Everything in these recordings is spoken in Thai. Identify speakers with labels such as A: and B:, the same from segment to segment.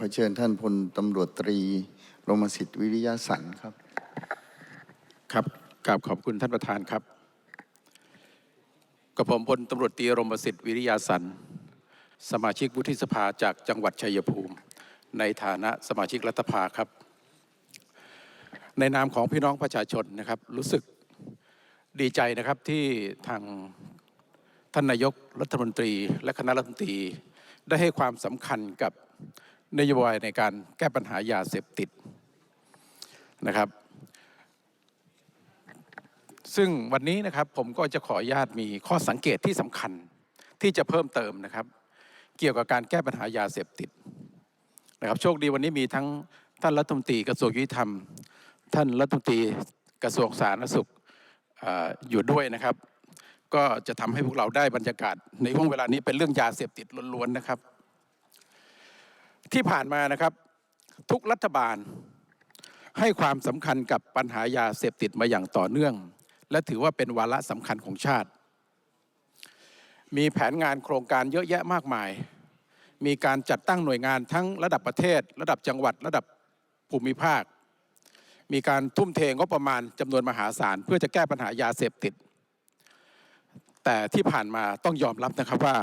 A: ขอเชิญท่านพลตำรวจตรีรมสิทธิ์วิริยสันครับ
B: ครับกราบขอบคุณท่านประธานครับกับผมพลตำรวจตรีรมสิทธิ์วิริยาสันสมาชิกวุฒิสภาจากจังหวัดชัยภูมิ ในฐานะสมาชิกรัฐสภาครับ ในนามของพี่น้องประชาชนนะครับ รู้สึกดีใจนะครับที่ทางท่านนายกรัฐมนตรี และคณะรัฐมนตรี ได้ให้ความสำคัญกับ นโยบายในการแก้ปัญหายาเสพติดนะครับ ซึ่งวันนี้นะครับผมก็จะขออนุญาตมีข้อสังเกตที่สำคัญที่จะเพิ่มเติมนะครับ เกี่ยวกับการแก้ปัญหายาเสพติดนะครับโชคดีวันนี้มีทั้งท่านรัฐมนตรีกระทรวงยุติธรรม ท่านรัฐมนตรีกระทรวงสาธารณสุขออยู่ด้วยนะครับ ก็จะทำให้พวกเราได้บรรยากาศ ในห่วงเวลานี้เป็นเรื่องยาเสพติดล้วนๆนะครับ ที่ผ่านมานะครับ ทุกรัฐบาลให้ความสำคัญกับปัญหายาเสพติดมาอย่างต่อเนื่อง และถือว่าเป็นวาระสำคัญของชาติ มีแผนงานโครงการเยอะแยะมากมาย มีการจัดตั้งหน่วยงานทั้งระดับประเทศ ระดับจังหวัด ระดับภูมิภาค มีการทุ่มเทงบประมาณจำนวนมหาศาล เพื่อจะแก้ปัญหายาเสพติด แต่ที่ผ่านมาต้องยอมรับนะครับว่า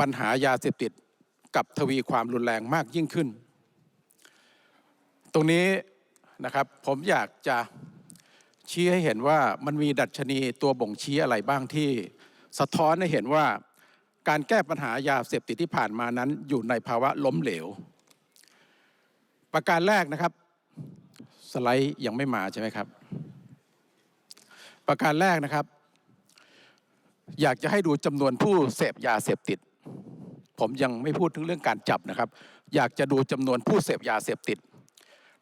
B: ปัญหายาเสพติด กับทวีความรุนแรงมากยิ่งขึ้น ตรงนี้นะครับผมอยากจะชี้ให้เห็นว่ามันมีดัชนีตัวบ่งชี้อะไรบ้างที่ สะท้อนให้เห็นว่าการแก้ปัญหายาเสพติดที่ผ่านมานั้นอยู่ในภาวะล้มเหลว ประการแรกนะครับ สไลด์ยังไม่มาใช่ไหมครับ ประการแรกนะครับ อยากจะให้ดูจำนวนผู้เสพยาเสพติด ผมยังไม่พูดถึงเรื่องการจับนะครับ อยากจะดูจำนวนผู้เสพยาเสพติด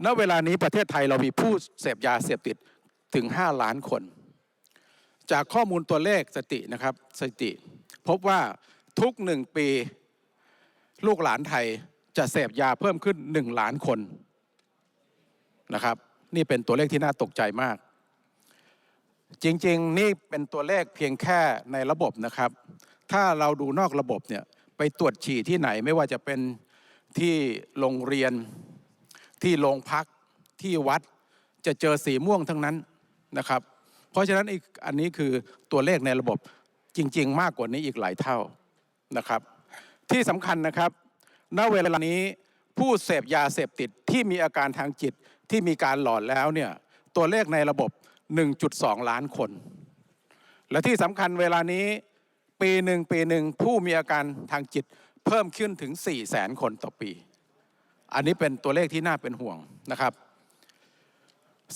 B: ณ เวลานี้ประเทศไทยเรามีผู้เสพยาเสพติดถึง 5 ล้านคน จากข้อมูลตัวเลขสตินะครับสติ พบว่าทุกหนึ่งปีลูกหลานไทยจะเสพยาเพิ่มขึ้น 1 ล้านคนนะครับนี่เป็นตัวเลขที่น่าตกใจมาก จริงๆ นี่เป็นตัวเลขเพียงแค่ในระบบนะครับ ถ้าเราดูนอกระบบเนี่ย ไปตรวจฉี่ที่ไหนไม่ว่าจะเป็นที่โรงเรียน ที่โรงพักที่วัดจะเจอสีม่วงทั้งนั้นนะครับ เพราะฉะนั้นอีกอันนี้คือตัวเลขในระบบจริง ๆ มากกว่านี้อีกหลายเท่านะครับ ที่สำคัญนะครับณเวลานี้ผู้เสพยาเสพติดที่มีอาการทางจิตที่มีการหลอนแล้วเนี่ยตัวเลขในระบบ 1.2 ล้านคน และที่สำคัญเวลานี้ ปีหนึ่งปีหนึ่งผู้มีอาการทางจิตเพิ่มขึ้นถึง 4 0 0แสนคนต่อปี อันนี้เป็นตัวเลขที่น่าเป็นห่วงนะครับ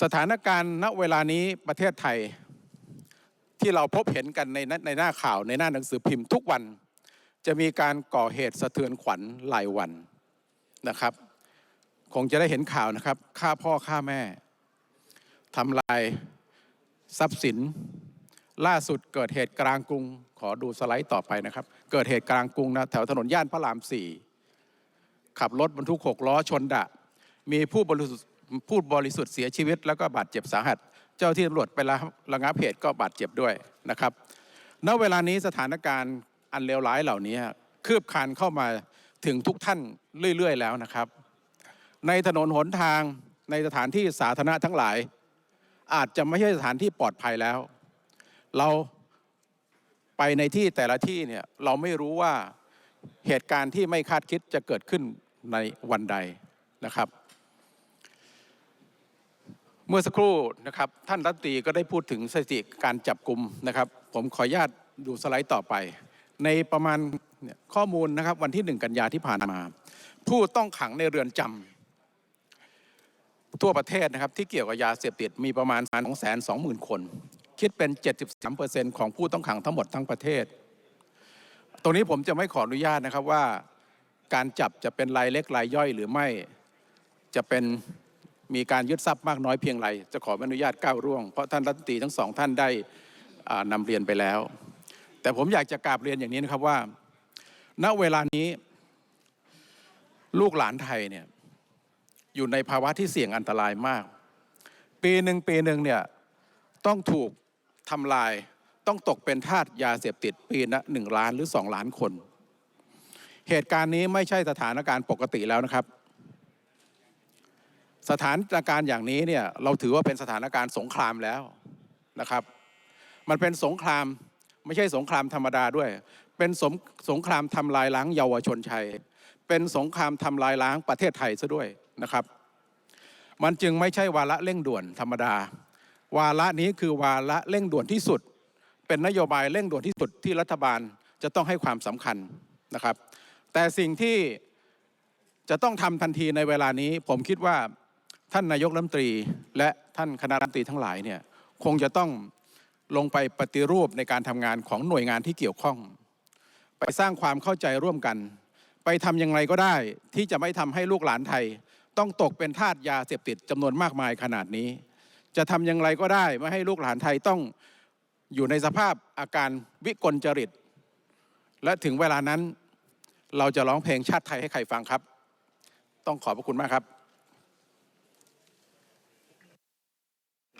B: สถานการณ์ณเวลานี้ประเทศไทยที่เราพบเห็นกันในในหน้าข่าวในหน้าหนังสือพิมพ์ทุกวัน จะมีการก่อเหตุสะเทือนขวัญรายวันนะครับ คงจะได้เห็นข่าวนะครับฆ่าพ่อฆ่าแม่ทำลายทรัพย์สิน ล่าสุดเกิดเหตุกลางกรุง ขอดูสไลด์ต่อไปนะครับ เกิดเหตุกลางกรุงนะแถวถนนย่านพระรามสี่ขับรถบรรทุกหกล้อชนดะ มีผู้บริสุทธิ์ผู้บริสุทธิ์เสียชีวิต แล้วก็บาดเจ็บสาหัส เจ้าที่ตำรวจไประงับเหตุก็บาดเจ็บด้วยนะครับณเวลานี้สถานการณ์อันเลวร้ายเหล่านี้คืบคลานเข้ามาถึงทุกท่านเรื่อย ๆ แล้วนะครับ ในถนนหนทางในสถานที่สาธารณะทั้งหลาย อาจจะไม่ใช่สถานที่ปลอดภัยแล้ว เราไปในที่แต่ละที่เนี่ยเราไม่รู้ว่าเหตุการณ์ที่ไม่คาดคิดจะเกิดขึ้นในวันใดนะครับ เมื่อสักครู่นะครับท่านรัฐตีก็ได้พูดถึงสถิติการจับกลุ่มนะครับ ผมขออนุญาตดูสไลด์ต่อไป ในประมาณข้อมูลนะครับวันที่หนึ่งกันยาที่ผ่านมา ผู้ต้องขังในเรือนจำทั่วประเทศนะครับที่เกี่ยวกับยาเสพติดมีประมาณ2 2 0 0 0 0 คน คิดเป็น 73%ของผู้ต้องขังทั้งหมดทั้งประเทศ ตรงนี้ผมจะไม่ขออนุญาตนะครับว่า การจับจะเป็นรายเล็กรายย่อยหรือไม่ จะเป็นมีการยึดทรัพย์มากน้อยเพียงไร จะขออนุญาตก้าวร่วง เพราะท่านรัฐมนตรีทั้งสองท่านได้อ่านำเรียนไปแล้ว แต่ผมอยากจะกราบเรียนอย่างนี้นะครับว่า ณ เวลานี้ ลูกหลานไทยเนี่ยอยู่ในภาวะที่เสี่ยงอันตรายมาก ปีหนึ่งปีหนึ่งเนี่ยต้องถูก ทำลายต้องตกเป็นทาสยาเสพติดปีละหนึ่งล้านหรือสองล้านคน เหตุการณ์นี้ไม่ใช่สถานการณ์ปกติแล้วนะครับ สถานการณ์อย่างนี้เนี่ยเราถือว่าเป็นสถานการณ์สงครามแล้วนะครับ มันเป็นสงครามไม่ใช่สงครามธรรมดาด้วย เป็นสงสงครามทำลายล้างเยาวชนชัยเป็นสงครามทำลายล้างประเทศไทยซะด้วยนะครับ มันจึงไม่ใช่วาระเร่งด่วนธรรมดา วาระนี้คือวาระเร่งด่วนที่สุด เป็นนโยบายเร่งด่วนที่สุดที่รัฐบาลจะต้องให้ความสำคัญนะครับ แต่สิ่งที่จะต้องทำทันทีในเวลานี้ ผมคิดว่าท่านนายกรัฐมนตรี และท่านคณะรัฐมนตรีทั้งหลายเนี่ยคงจะต้องลงไปปฏิรูปในการทำงานของหน่วยงานที่เกี่ยวข้อง ไปสร้างความเข้าใจร่วมกัน ไปทำยังไงก็ได้ ที่จะไม่ทำให้ลูกหลานไทย ต้องตกเป็นทาสยาเสพติดจำนวนมากมายขนาดนี้ จะทำอย่างไรก็ได้ ไม่ให้ลูกหลานไทยต้องอยู่ในสภาพอาการวิกลจริต และถึงเวลานั้นเราจะร้องเพลงชาติไทยให้ใครฟังครับ ต้องขอบพระคุณมากครับ